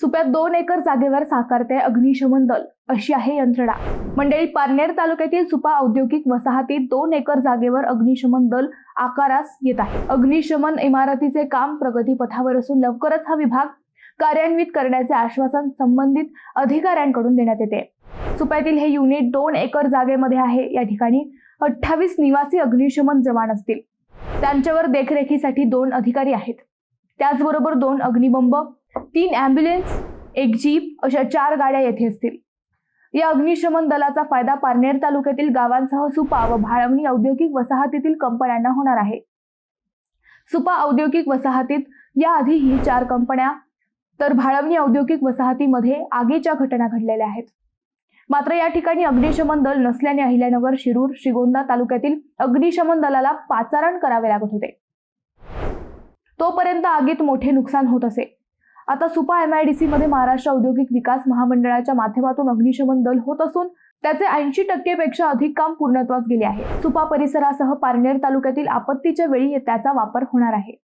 सुप्यात दोन एकर जागेवर साकारते अग्निशमन दल अशी आहे यंत्रणा. मंडळी पारनेर तालुक्यातील सुपा औद्योगिक वसाहतीत दोन एकर जागेवर अग्निशमन दल आकारास येत आहे. अग्निशमन इमारतीचे काम प्रगतीपथावर असून लवकरच हा विभाग कार्यान्वित करण्याचे आश्वासन संबंधित अधिकाऱ्यांकडून देण्यात येते. सुप्यातील हे युनिट दोन एकर जागेमध्ये आहे. या ठिकाणी अठ्ठावीस निवासी अग्निशमन जवान असतील. त्यांच्यावर देखरेखीसाठी दोन अधिकारी आहेत. त्याचबरोबर दोन अग्निबंब तीन ॲम्ब्युलन्स एक जीप अशा चार गाड्या येथे असतील. या अग्निशमन दलाचा फायदा पारनेर तालुक्यातील गावांसह सुपा व भाळवणी औद्योगिक वसाहतीतील कंपन्यांना होणार आहे. सुपा औद्योगिक वसाहतीत याआधीही चार कंपन्या तर भाळवणी औद्योगिक वसाहतीमध्ये आगीच्या घटना घडलेल्या आहेत. मात्र या ठिकाणी अग्निशमन दल नसल्याने अहिल्यानगर शिरूर श्रीगोंदा तालुक्यातील अग्निशमन दलाला पाचारण करावे लागत होते. तोपर्यंत आगीत मोठे नुकसान होत असे. आता सुपा एमआयडीसी मध्ये महाराष्ट्र औद्योगिक विकास महामंडळाच्या माध्यमातून अग्निशमन दल होत असून त्याचे ऐंशी टक्केपेक्षा अधिक काम पूर्णत्वास गेले आहे. सुपा परिसरासह पारनेर तालुक्यातील आपत्तीच्या वेळी त्याचा वापर होणार आहे.